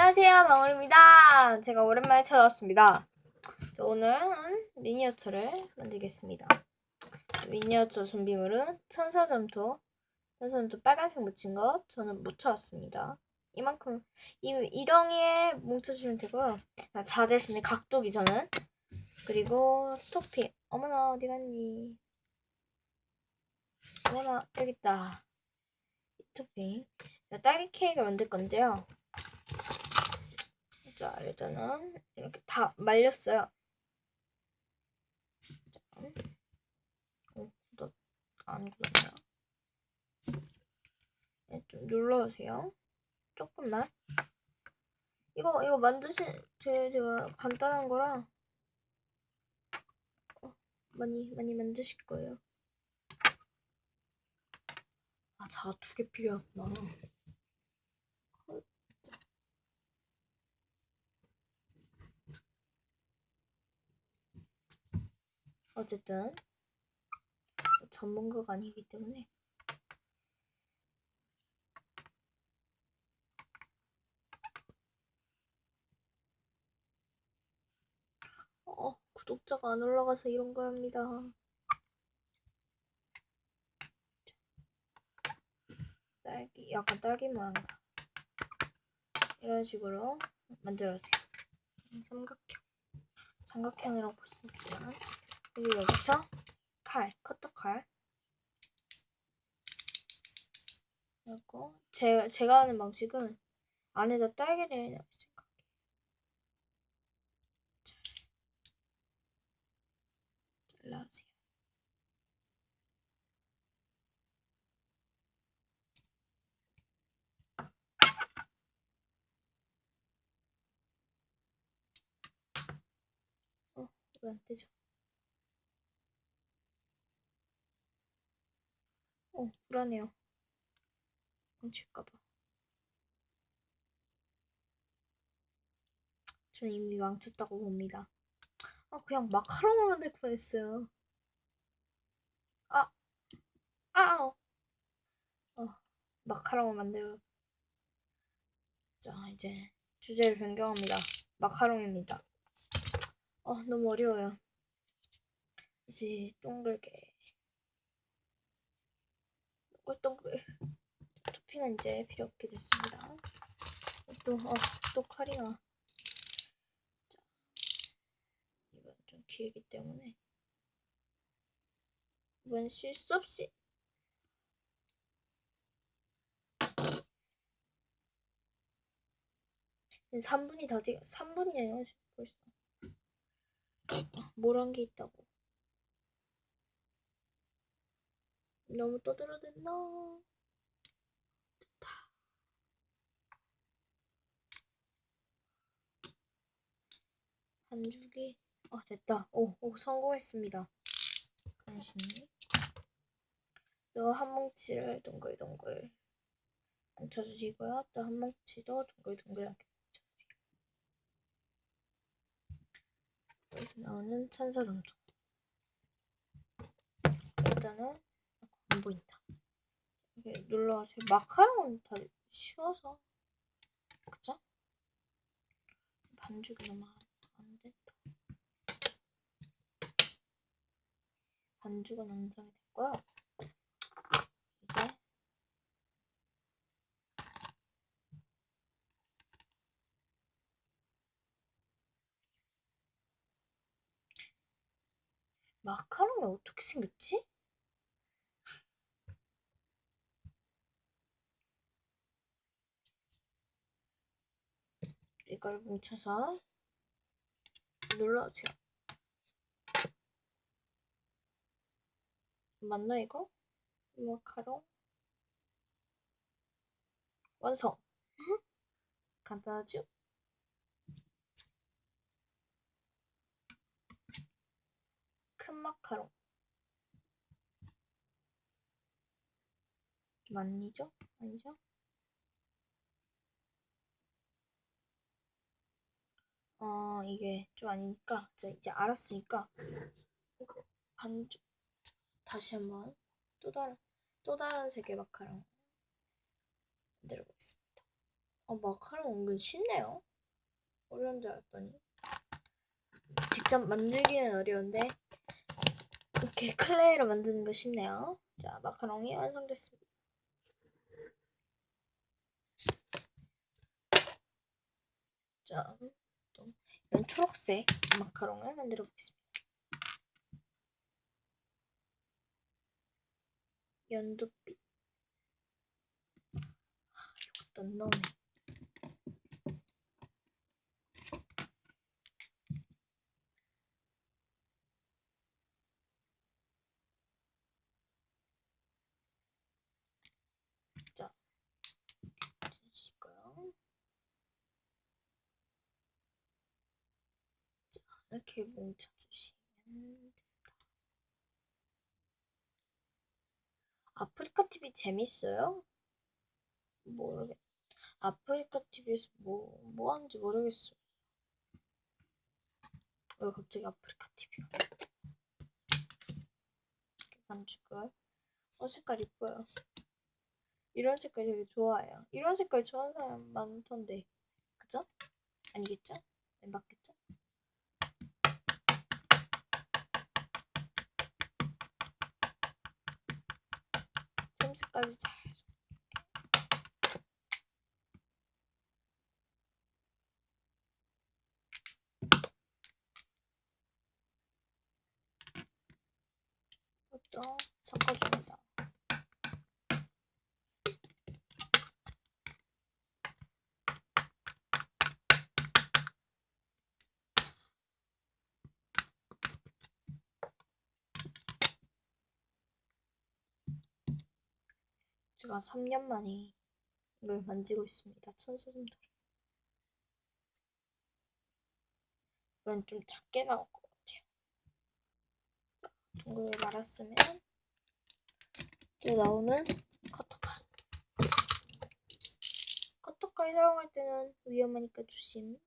안녕하세요, 망울입니다. 제가 오랜만에 찾아왔습니다. 자, 오늘은 미니어처를 만들겠습니다. 미니어처 준비물은 천사 점토, 천사 점토 빨간색 묻힌 것 저는 묻혀왔습니다. 이만큼 이, 이 덩이에 뭉쳐주면 되고요. 자, 자 대신에 각도기 저는 그리고 토핑. 어머나 어디 갔니? 어머나 여기 있다. 이 토핑. 자, 딸기 케이크를 만들 건데요. 자, 일단은 이렇게 다 말렸어요. 자, 어, 굳었, 안 굳었네요. 네, 좀 눌러주세요. 조금만. 이거, 이거 만드신, 제, 제가 간단한 거라, 어, 많이, 많이 만드실 거예요. 아, 자, 두 개 필요하구나. 어쨌든 전문가가 아니기 때문에 어, 구독자가 안 올라가서 이런 거랍니다. 딸기, 약간 딸기 모양이다. 이런 식으로 만들어주세요. 삼각형. 삼각형이라고 볼 수 있지만 그리고 여기서 칼, 커터 칼. 그리고 제, 제가 하는 방식은 안에다 딸기를 넣을 생각이에요. 자, 잘라주세요. 어, 왜안 되죠? 어, 불안해요. 망칠까봐. 전 이미 망쳤다고 봅니다. 아, 그냥 마카롱을 만들 뻔했어요. 아, 아, 어, 마카롱을 만들어. 자, 이제 주제를 변경합니다. 마카롱입니다. 어, 너무 어려워요. 다시 동글게. 동글동글. 토핑은 이제 필요 없게 됐습니다. 또, 어, 또 칼이나. 자, 이건 좀 길기 때문에. 이번 실수 없이. 이제 3분이 다 돼, 3분이에요, 벌써. 뭐란 게 있다고. 너무 떠들어댔나? 됐다. 반죽이, 어, 됐다. 오, 오, 성공했습니다. 간신히. 또 한 뭉치를 동글동글 뭉쳐주시고요. 또 한 뭉치도 동글동글하게 뭉쳐주세요. 여기서 나오는 천사점토. 일단은 안 보인다. 이렇게 눌러주세요. 마카롱은 다 쉬워서. 그죠? 반죽이 너무 안 됐다. 반죽은 완성이 됐고요. 이제 마카롱이 어떻게 생겼지? 이걸 뭉쳐서 눌러주세요. 맞나 이거? 마카롱 완성. 간단하죠? 큰 마카롱. 좀 아니죠? 아니죠? 어, 이게 좀 아니니까, 자, 이제 알았으니까, 반죽, 다시 한번 또 다른, 또 다른 색의 마카롱 만들어 보겠습니다. 어, 마카롱 은근 쉽네요. 어려운 줄 알았더니. 직접 만들기는 어려운데, 이렇게 클레이로 만드는 거 쉽네요. 자, 마카롱이 완성됐습니다. 자, 또 이런 초록색 마카롱을 만들어 보겠습니다. 연두빛. 아, 이것도 너무 자, 주시고요. 자, 이렇게 뭉쳐주시면 됩니다. 아프리카 TV 재밌어요? 모르겠. 아프리카 TV에서 뭐, 뭐 하는지 모르겠어. 왜 갑자기 아프리카 TV가? 반죽을. 어, 색깔 이뻐요. 이런 색깔 되게 좋아해요. 이런 색깔 좋아하는 사람 많던데. 그죠? 아니겠죠? 네, 맞겠죠? 점색까지 잘. 이것도 섞어줍니다. 제가 3년 만에 이걸 만지고 있습니다. 천사점도를. 이건 좀 작게 나올 것 같아요. 둥글게 말았으면 또 나오는 커터칼. 커터칼 사용할 때는 위험하니까 조심.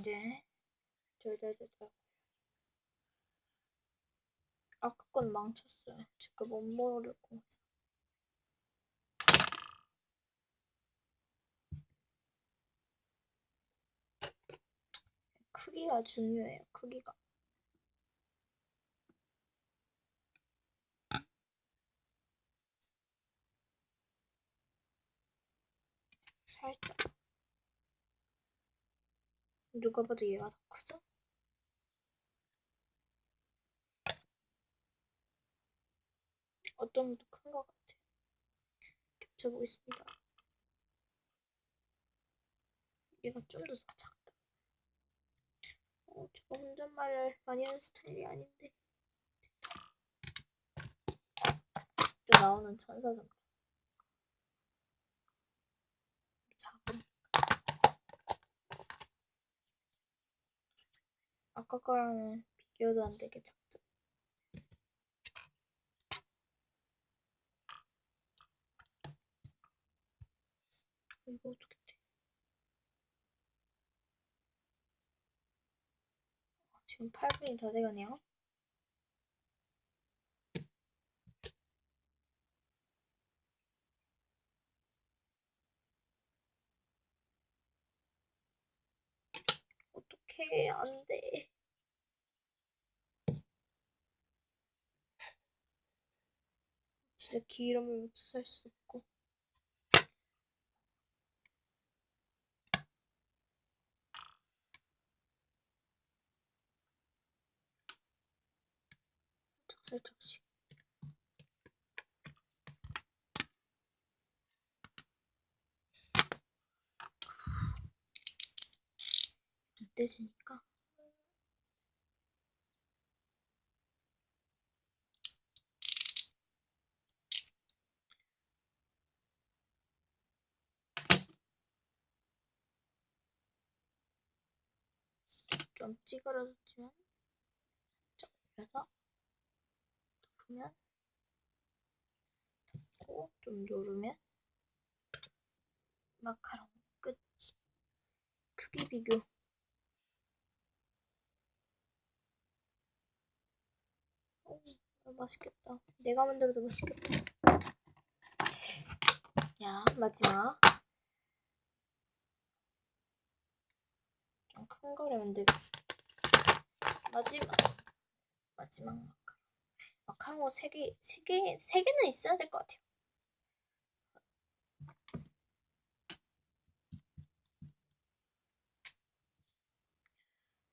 이제 절절절절 아까 건 망쳤어요. 제가 못 모르고 크기가 중요해요. 크기가 살짝 누가 봐도 얘가 더 크죠? 어떤 것도 큰 것 같아. 겹쳐보겠습니다. 얘가 좀 더 작다. 어, 제가 혼잣말을 많이 하는 스타일이 아닌데. 또 나오는 천사점. 작은. 아까 거랑은 비교도 안 되게 작죠. 이거 어떻게 돼? 아, 지금 8분이 다 돼가네요. 어떡해, 안 돼. 진짜 기름을 묻혀 살수 없고. 살짝 살짝씩. 안 떼지니까. 좀 찌그러졌지만 살짝 올려서 덮으면 덮고 좀 누르면 마카롱 크기 비교. 오, 아, 맛있겠다. 내가 만들어도 맛있겠다. 야, 마지막. 좀큰 거를 만들겠습니다. 마지막. 마지막 마카롱. 마카롱 세 개, 세 개, 세 개는 있어야 될 것 같아요.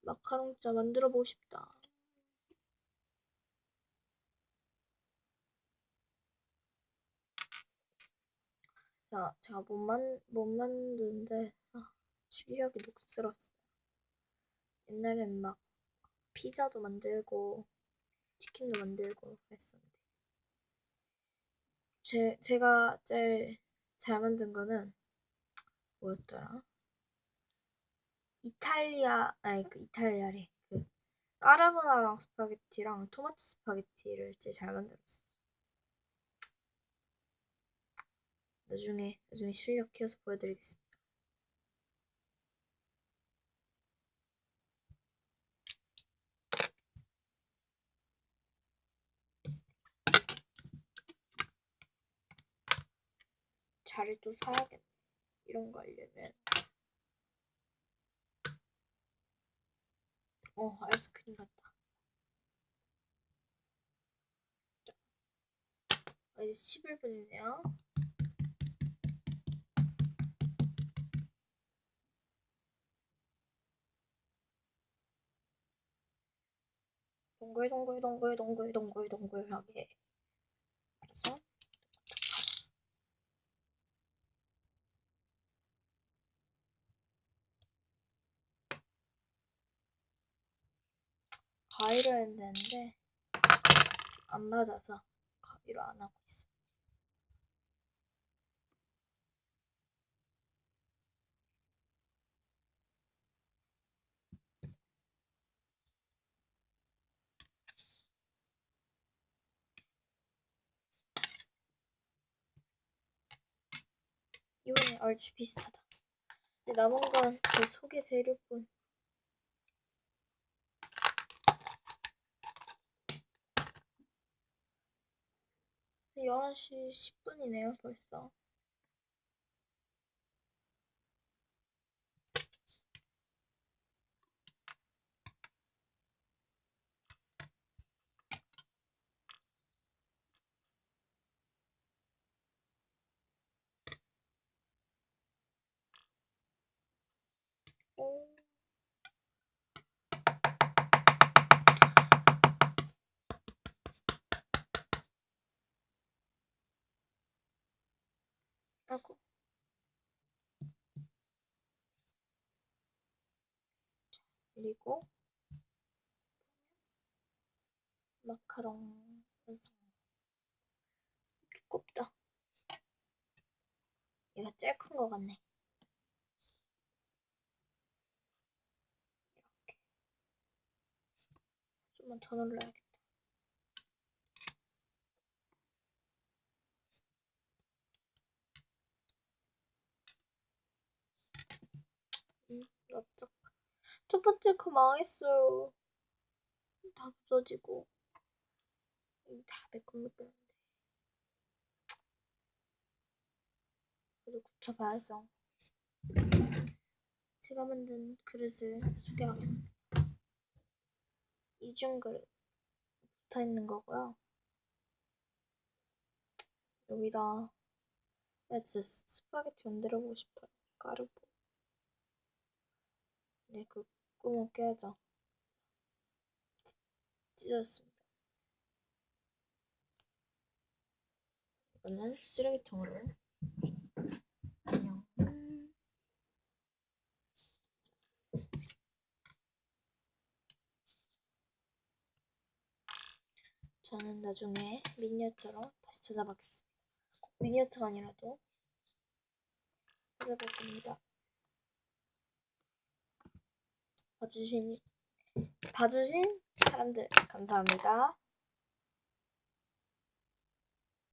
마카롱 진짜 만들어 보고 싶다. 자, 제가 못, 만, 못 만드는데, 아, 실력이 녹슬었어요. 옛날엔 막 피자도 만들고, 치킨도 만들고 그랬었는데. 제, 제가 제일 잘 만든 거는 뭐였더라? 이탈리아, 아니, 그 이탈리아래. 그, 까르보나라랑 스파게티랑 토마토 스파게티를 제일 잘 만들었어. 나중에, 나중에 실력 키워서 보여드리겠습니다. 자를 또 사야겠네. 이런 거 하려면. 어, 아이스크림 같다. 아, 이제 11분이네요. 동글 동글 동글 동글 동글 동글 하게 알아서 해야 되는데 안 맞아서 가위로 안 하고 있어. 이번에 얼추 비슷하다. 남은 건 그 속의 재료뿐. 11시 10분이네요, 벌써. 오. 아이고. 그리고 마카롱 완성. 두껍다. 얘가 제일 큰 거 같네. 이렇게. 좀만 더 눌러야겠다. 음, 납작. 첫 번째 거 망했어요. 다 부서지고. 이다 매끈매끈한데. 그래도 굳혀봐야죠. 제가 만든 그릇을 소개하겠습니다. 이중 그릇 붙어 있는 거고요. 여기다 나 진짜 스파게티 만들어 보고 싶어요. 가루보. 네, 그 구멍 껴야죠. 찢어졌습니다. 이거는 쓰레기통으로 음. 저는 나중에 미니어처로 다시 찾아봤겠습니다. 꼭 미니어처가 아니라도 찾아볼 겁니다. 봐주신 봐주신 사람들 감사합니다.